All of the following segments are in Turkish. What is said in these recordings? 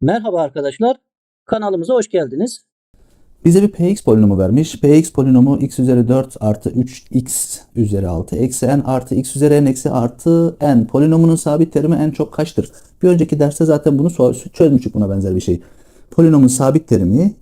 Merhaba arkadaşlar, kanalımıza hoş geldiniz. Bize bir px polinomu vermiş. px polinomu x üzeri 4 artı 3x üzeri 6 eksi n artı x üzeri n eksi artı n. Polinomunun sabit terimi en çok kaçtır? Bir önceki derste zaten bunu çözmüştük buna benzer bir şey. Polinomun sabit terimi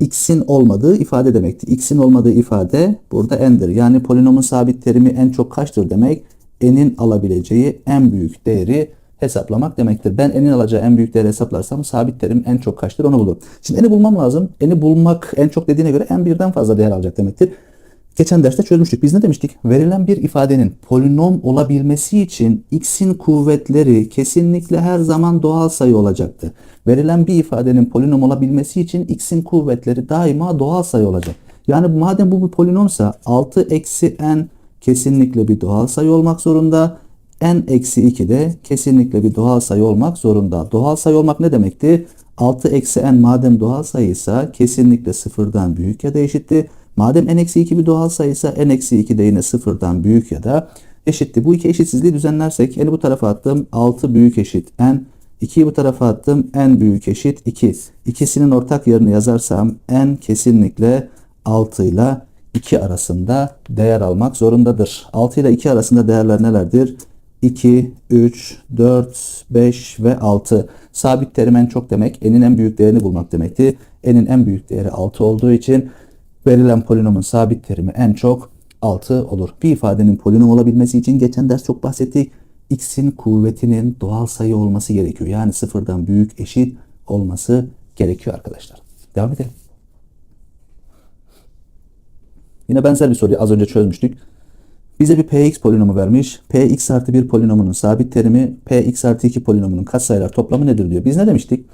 x'in olmadığı ifade demekti. x'in olmadığı ifade burada n'dir. Yani polinomun sabit terimi en çok kaçtır demek n'in alabileceği en büyük değeri hesaplamak demektir. Ben n'in alacağı en büyük değeri hesaplarsam sabit terim en çok kaçtır onu bulurum. Şimdi n'i bulmam lazım. n'i bulmak en çok dediğine göre n birden fazla değer alacak demektir. Geçen derste çözmüştük. Biz ne demiştik? Verilen bir ifadenin polinom olabilmesi için x'in kuvvetleri kesinlikle her zaman doğal sayı olacaktı. Verilen bir ifadenin polinom olabilmesi için x'in kuvvetleri daima doğal sayı olacak. Yani madem bu bir polinomsa 6 eksi n kesinlikle bir doğal sayı olmak zorunda. N eksi 2 de kesinlikle bir doğal sayı olmak zorunda. Doğal sayı olmak ne demekti? 6 eksi n madem doğal sayıysa kesinlikle sıfırdan büyük ya da eşitti. Madem n eksi 2 bir doğal sayıysa n eksi 2 de yine sıfırdan büyük ya da eşitti. Bu iki eşitsizliği düzenlersek n'i bu tarafa attım 6 büyük eşit n. 2'yi bu tarafa attım n büyük eşit 2. İkisinin ortak yerini yazarsam n kesinlikle 6 ile 2 arasında değer almak zorundadır. 6 ile 2 arasında değerler nelerdir? 2, 3, 4, 5 ve 6. Sabit terim en çok demek n'in en büyük değerini bulmak demekti. n'in en büyük değeri 6 olduğu için verilen polinomun sabit terimi en çok 6 olur. Bir ifadenin polinom olabilmesi için geçen ders çok bahsettik. x'in kuvvetinin doğal sayı olması gerekiyor. Yani sıfırdan büyük eşit olması gerekiyor arkadaşlar. Devam edelim. Yine benzer bir soruyu az önce çözmüştük. Bize bir px polinomu vermiş. px artı 1 polinomunun sabit terimi px artı 2 polinomunun katsayılar toplamı nedir diyor. Biz ne demiştik?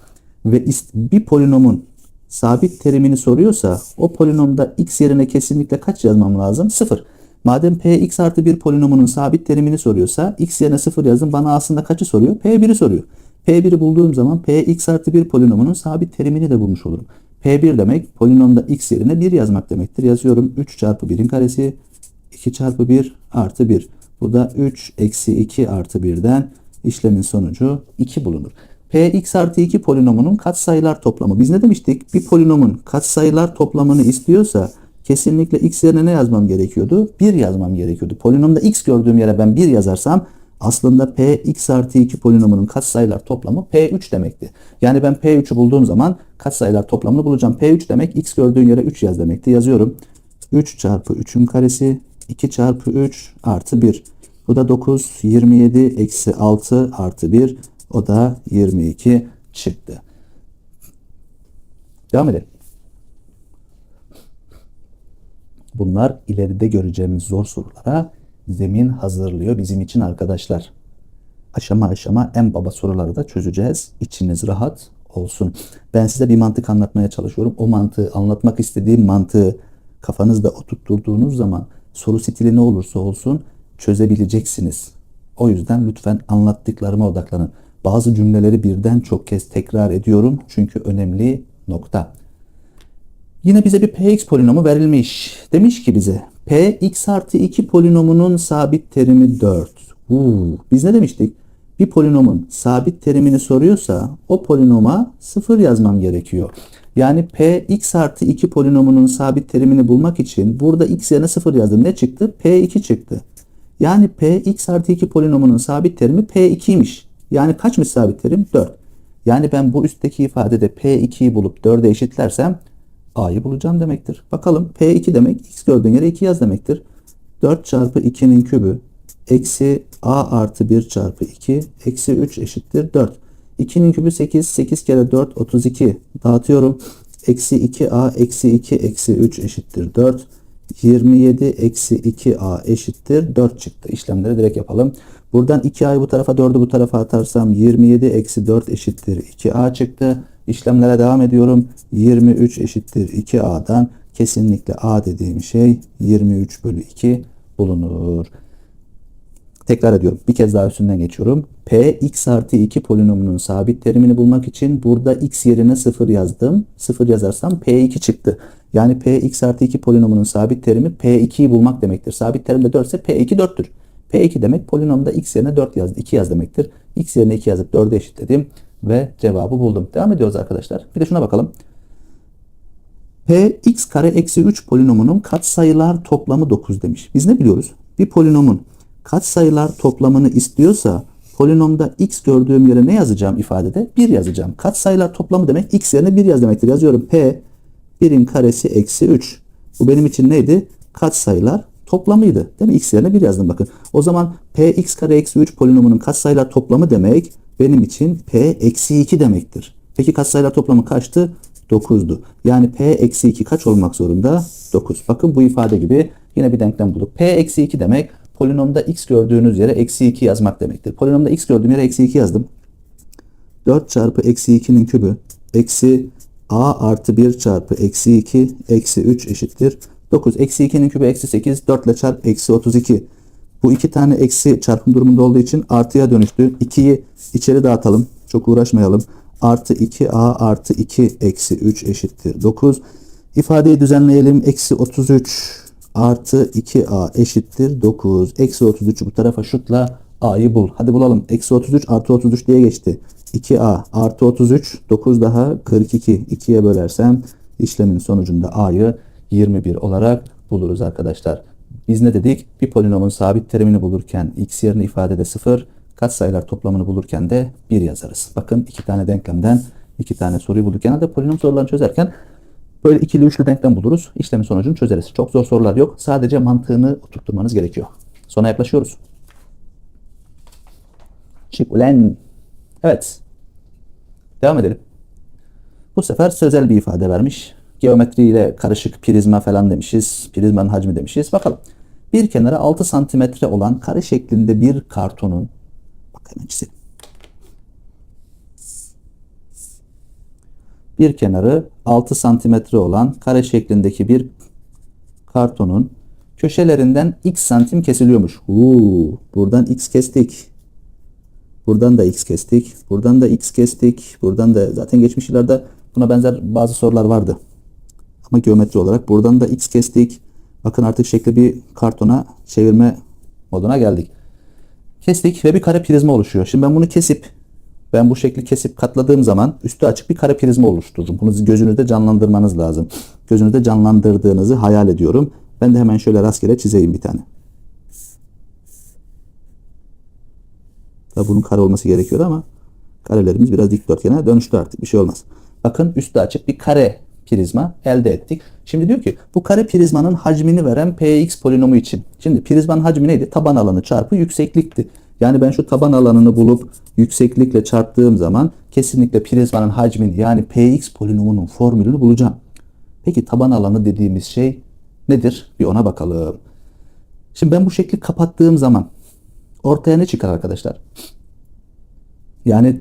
Ve bir polinomun sabit terimini soruyorsa o polinomda x yerine kesinlikle kaç yazmam lazım? 0. Madem px artı 1 polinomunun sabit terimini soruyorsa x yerine 0 yazdım. Bana aslında kaçı soruyor? p1'i soruyor. p1'i bulduğum zaman px artı 1 polinomunun sabit terimini de bulmuş olurum. p1 demek polinomda x yerine 1 yazmak demektir. Yazıyorum 3 çarpı 1'in karesi 2 çarpı 1 artı 1. Bu da 3 eksi 2 artı 1'den işlemin sonucu 2 bulunur. Px artı 2 polinomunun katsayılar toplamı. Biz ne demiştik? Bir polinomun katsayılar toplamını istiyorsa kesinlikle x yerine ne yazmam gerekiyordu? 1 yazmam gerekiyordu. Polinomda x gördüğüm yere ben 1 yazarsam aslında px artı 2 polinomunun katsayılar toplamı p3 demekti. Yani ben p3'ü bulduğum zaman katsayılar toplamını bulacağım. p3 demek x gördüğün yere 3 yaz demekti. Yazıyorum. 3 çarpı 3'ün karesi 2 çarpı 3 artı 1. Bu da 9, 27 eksi 6 artı 1. O da 22 çıktı. Devam edelim. Bunlar ileride göreceğimiz zor sorulara zemin hazırlıyor bizim için arkadaşlar. Aşama aşama en baba soruları da çözeceğiz. İçiniz rahat olsun. Ben size bir mantık anlatmaya çalışıyorum. O mantığı anlatmak istediğim mantığı kafanızda oturtturduğunuz zaman soru stili ne olursa olsun çözebileceksiniz. O yüzden lütfen anlattıklarıma odaklanın. Bazı cümleleri birden çok kez tekrar ediyorum çünkü önemli nokta. Yine bize bir px polinomu verilmiş. Demiş ki bize px artı 2 polinomunun sabit terimi 4. Uuu, biz ne demiştik? Bir polinomun sabit terimini soruyorsa o polinoma 0 yazmam gerekiyor. Yani px artı 2 polinomunun sabit terimini bulmak için burada x yerine 0 yazdım. Ne çıktı? p2 çıktı. Yani px artı 2 polinomunun sabit terimi p2'ymiş. Yani kaçmış sabit terim? 4. Yani ben bu üstteki ifadede p2'yi bulup 4'e eşitlersem a'yı bulacağım demektir. Bakalım p2 demek x gördüğün yere 2 yaz demektir. 4 çarpı 2'nin kübü eksi a artı 1 çarpı 2 eksi 3 eşittir 4. 2'nin kübü 8. 8 kere 4 32. Dağıtıyorum. Eksi 2a eksi 2 eksi 3 eşittir 4. 27 eksi 2a eşittir 4 çıktı. İşlemleri direkt yapalım. Buradan 2a'yı bu tarafa 4'ü bu tarafa atarsam 27 eksi 4 eşittir 2a çıktı. İşlemlere devam ediyorum. 23 eşittir 2a'dan kesinlikle a dediğim şey 23 bölü 2 bulunur. Tekrar ediyorum. Bir kez daha üstünden geçiyorum. P x artı 2 polinomunun sabit terimini bulmak için burada x yerine 0 yazdım. 0 yazarsam P2 çıktı. Yani P x artı 2 polinomunun sabit terimi P2'yi bulmak demektir. Sabit terim de 4 ise P2 4'tür. P2 demek polinomda x yerine 4 yazdı. 2 yaz demektir. x yerine 2 yazıp 4'e eşitledim. ve cevabı buldum. Devam ediyoruz arkadaşlar. Bir de şuna bakalım. P x kare eksi 3 polinomunun katsayılar toplamı 9 demiş. Biz ne biliyoruz? Bir polinomun katsayılar toplamını istiyorsa polinomda x gördüğüm yere ne yazacağım ifadede? 1 yazacağım. Katsayılar toplamı demek x yerine 1 yaz demektir. Yazıyorum p 1'in karesi eksi 3. Bu benim için neydi? Katsayılar toplamıydı. Değil mi? X yerine 1 yazdım bakın. O zaman p x kare eksi 3 polinomunun katsayılar toplamı demek benim için p eksi 2 demektir. Peki katsayılar toplamı kaçtı? 9'du. Yani p eksi 2 kaç olmak zorunda? 9. Bakın bu ifade gibi yine bir denklem bulduk. p eksi 2 demek polinomda x gördüğünüz yere eksi 2 yazmak demektir. Polinomda x gördüğüm yere eksi 2 yazdım. 4 çarpı eksi 2'nin kübü eksi a artı 1 çarpı eksi 2 eksi 3 eşittir. 9 eksi 2'nin kübü eksi 8 4 ile çarp eksi 32. Bu iki tane eksi çarpım durumunda olduğu için artıya dönüştü. 2'yi içeri dağıtalım. Çok uğraşmayalım. Artı 2a artı 2 eksi 3 eşittir 9. İfadeyi düzenleyelim. Eksi 33 artı 2a eşittir 9. Eksi 33'ü bu tarafa şutla a'yı bul. Hadi bulalım. Eksi 33 artı 33 diye geçti. 2a artı 33 9 daha 42. 2'ye bölersem işlemin sonucunda a'yı 21 olarak buluruz arkadaşlar. Biz ne dedik? Bir polinomun sabit terimini bulurken x yerine ifadede 0, katsayılar toplamını bulurken de 1 yazarız. Bakın iki tane denklemden iki tane soruyu bulduk. Genelde polinom sorularını çözerken böyle ikili üçlü denklem buluruz. İşlemin sonucunu çözeriz. Çok zor sorular yok. Sadece mantığını oturtturmanız gerekiyor. Sona yaklaşıyoruz. Ulen. Evet. Devam edelim. Bu sefer sözel bir ifade vermiş. Geometriyle karışık prizma falan demişiz. Prizmanın hacmi demişiz. Bakalım. Bir kenara 6 santimetre olan kare şeklinde bir kartonun bak hemen çizelim. Bir kenarı 6 santimetre olan kare şeklindeki bir kartonun köşelerinden x santim kesiliyormuş. Uuu, buradan x kestik. Buradan da x kestik. Buradan da x kestik. Buradan da zaten geçmiş yıllarda buna benzer bazı sorular vardı. Ama geometri olarak buradan da x kestik. Bakın artık şekli bir kartona çevirme moduna geldik. Kestik ve bir kare prizma oluşuyor. Şimdi ben bunu kesip ben bu şekli kesip katladığım zaman üstü açık bir kare prizma oluştururum. Bunu gözünüzde canlandırmanız lazım. Gözünüzde canlandırdığınızı hayal ediyorum. Ben de hemen şöyle rastgele çizeyim bir tane. Tabi bunun kare olması gerekiyor ama karelerimiz biraz dikdörtgene dönüştü artık. Bir şey olmaz. Bakın üstü açık bir kare prizma elde ettik. Şimdi diyor ki bu kare prizmanın hacmini veren px polinomu için. Şimdi prizmanın hacmi neydi? Taban alanı çarpı yükseklikti. Yani ben şu taban alanını bulup yükseklikle çarptığım zaman kesinlikle prizmanın hacmini yani px polinomunun formülünü bulacağım. Peki taban alanı dediğimiz şey nedir? Bir ona bakalım. Şimdi ben bu şekli kapattığım zaman ortaya ne çıkar arkadaşlar? Yani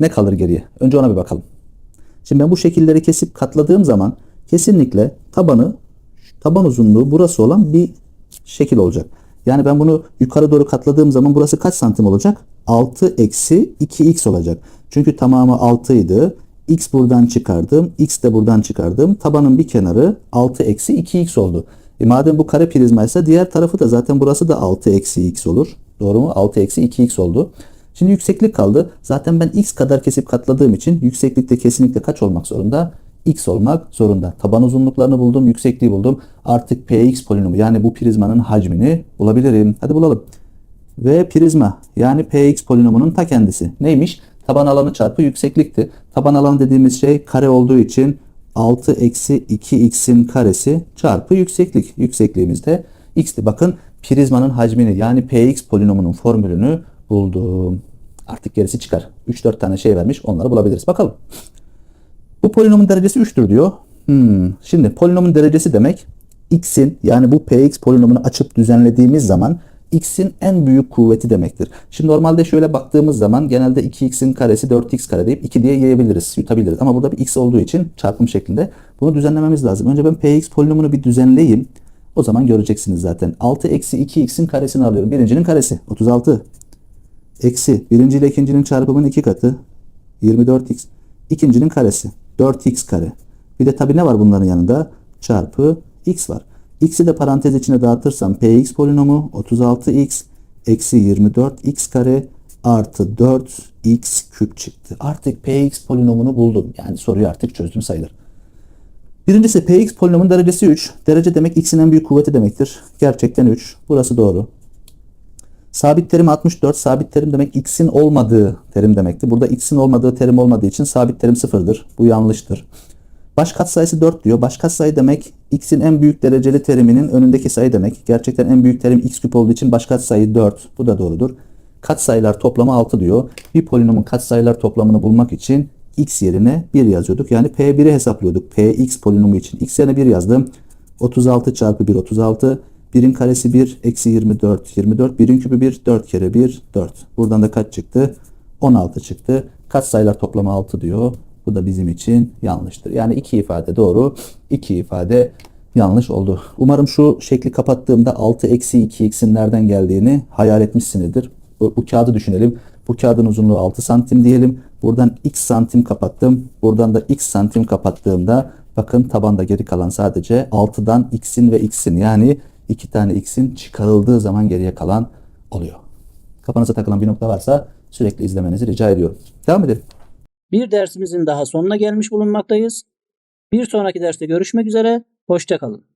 ne kalır geriye? Önce ona bir bakalım. Şimdi ben bu şekilleri kesip katladığım zaman kesinlikle tabanı taban uzunluğu burası olan bir şekil olacak. Yani ben bunu yukarı doğru katladığım zaman burası kaç santim olacak? 6 eksi 2x olacak. Çünkü tamamı 6 idi. X buradan çıkardım. X de buradan çıkardım. Tabanın bir kenarı 6 eksi 2x oldu. E madem bu kare prizma diğer tarafı da zaten burası da 6 eksi x olur. Doğru mu? 6 eksi 2x oldu. Şimdi yükseklik kaldı. Zaten ben x kadar kesip katladığım için yükseklikte kesinlikle kaç olmak zorunda? X olmak zorunda. Taban uzunluklarını buldum, yüksekliği buldum. Artık px polinomu yani bu prizmanın hacmini bulabilirim. Hadi bulalım. Ve prizma yani px polinomunun ta kendisi. Neymiş? Taban alanı çarpı yükseklikti. Taban alanı dediğimiz şey kare olduğu için 6 eksi 2x'in karesi çarpı yükseklik. Yüksekliğimiz de x'ti. Bakın prizmanın hacmini yani px polinomunun formülünü buldum. Artık gerisi çıkar. 3-4 tane şey vermiş. Onları bulabiliriz. Bakalım. Bu polinomun derecesi 3'tür diyor. Hmm. Şimdi polinomun derecesi demek x'in yani bu px polinomunu açıp düzenlediğimiz zaman x'in en büyük kuvveti demektir. Şimdi normalde şöyle baktığımız zaman genelde 2x'in karesi 4x kare deyip 2 diye yayabiliriz, yutabiliriz. Ama burada bir x olduğu için çarpım şeklinde bunu düzenlememiz lazım. Önce ben px polinomunu bir düzenleyeyim. O zaman göreceksiniz zaten. 6 eksi 2x'in karesini alıyorum. Birincinin karesi 36. Eksi birinci ile ikincinin çarpımının iki katı 24x. İkincinin karesi 4x kare. Bir de tabi ne var bunların yanında? Çarpı x var. X'i de parantez içine dağıtırsam px polinomu 36x eksi 24x kare artı 4 x küp çıktı. Artık px polinomunu buldum. Yani soruyu artık çözdüm sayılır. Birincisi px polinomun derecesi 3. Derece demek x'in en büyük kuvveti demektir. Gerçekten 3. Burası doğru. Sabit terim 64. Sabit terim demek x'in olmadığı terim demekti. Burada x'in olmadığı terim olmadığı için sabit terim sıfırdır. Bu yanlıştır. Baş katsayısı 4 diyor. Baş katsayı demek x'in en büyük dereceli teriminin önündeki sayı demek. Gerçekten en büyük terim x küp olduğu için baş katsayı 4. Bu da doğrudur. Katsayılar toplamı 6 diyor. Bir polinomun katsayılar toplamını bulmak için x yerine 1 yazıyorduk. Yani p1'i hesaplıyorduk. px polinomu için x yerine 1 yazdım. 36 çarpı 1 36. 1'in karesi 1 eksi 24 24. 1'in küpü 1 4 kere 1 4. Buradan da kaç çıktı? 16 çıktı. Katsayılar toplamı 6 diyor. Bu da bizim için yanlıştır. Yani iki ifade doğru, iki ifade yanlış oldu. Umarım şu şekli kapattığımda 6 eksi 2x'in nereden geldiğini hayal etmişsinizdir. Bu, bu kağıdı düşünelim. Bu kağıdın uzunluğu 6 santim diyelim. Buradan x santim kapattım. Buradan da x santim kapattığımda bakın tabanda geri kalan sadece 6'dan x'in ve x'in yani iki tane x'in çıkarıldığı zaman geriye kalan oluyor. Kafanıza takılan bir nokta varsa sürekli izlemenizi rica ediyorum. Devam edelim. Bir dersimizin daha sonuna gelmiş bulunmaktayız. Bir sonraki derste görüşmek üzere. Hoşça kalın.